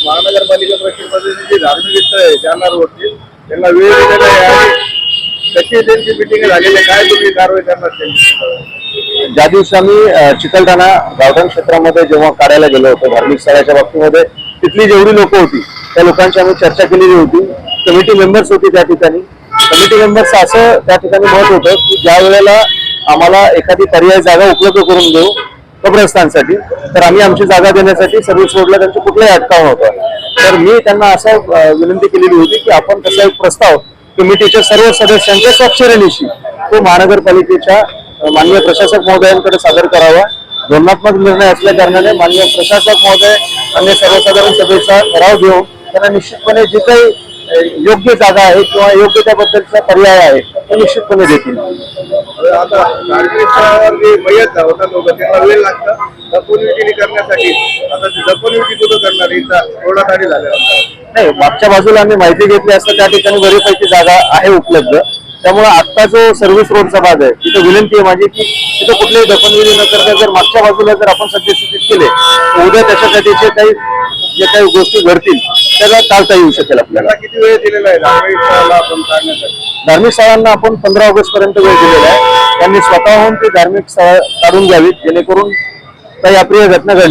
महानगरपालिका प्रशासनाची धार्मिक स्थळ आहे त्यांना रोडतील त्यांना वेळ दिलेला आहे कशी त्यांची मिटिंग झालेली आहे काय तुम्ही कारवाई करणार त्यांची? ज्या दिवशी आम्ही चिकलठाणा गावठाण क्षेत्रामध्ये जेव्हा काढायला गेलो होतो धार्मिक स्थळाच्या बाबतीमध्ये तिथली जेवढी लोक होती त्या लोकांची आम्ही चर्चा केलेली होती. कमिटी मेंबर्स होती त्या ठिकाणी. कमिटी मेंबर्स असं त्या ठिकाणी मत होतं की ज्या वेळेला आम्हाला एखादी पर्याय जागा उपलब्ध करून देऊ कब्रस्तानसाठी. तर आम्ही आमची जागा देण्यासाठी सर्व्हिस रोडला त्यांचं कुठलाही अटकाव नव्हता. तर मी त्यांना असं विनंती केलेली होती की आपण तसा एक प्रस्ताव कमिटीच्या सर्व सदस्यांच्या स्वाक्षरीनिशी तो महानगरपालिकेच्या माननीय प्रशासक महोदयांकडे सादर करावा. धोरणात्मक निर्णय असल्या कारणाने माननीय प्रशासक महोदय आणि सर्वसाधारण सभेचा ठराव घेऊन त्यांना निश्चितपणे जे काही योग्य जागा आहे किंवा योग्य त्याबद्दलचा पर्याय आहे तो निश्चितपणे देतील. आता जे मयत होतात लोक त्यांना वेळ लागतं. करण्यासाठी आता ते कुठं करणार? इथं झाल्यानंतर नाही मागच्या बाजूला आम्ही माहिती घेतली असता त्या ठिकाणी बरीपैकी जागा आहे उपलब्ध. त्यामुळे आता जो सर्व्हिस रोडचा भाग आहे तिथे विनंती आहे माझी की तिथे कुठलीही दफनविधी न करता जर मागच्या बाजूला जर आपण सद्यस्थितीत केले तर उद्या त्याच्यासाठीचे काही जे काही गोष्टी घडतील त्याला टाळता येऊ शकेल आपल्याला. किती वेळ दिलेला आहे? धार्मिक स्थळाला आपण काढण्यासाठी धार्मिक स्थळांना आपण पंधरा ऑगस्ट पर्यंत वेळ दिलेला आहे. त्यांनी स्वतःहून ती धार्मिक स्थळ काढून घ्यावीत जेणेकरून काही अप्रिय घटना घडणार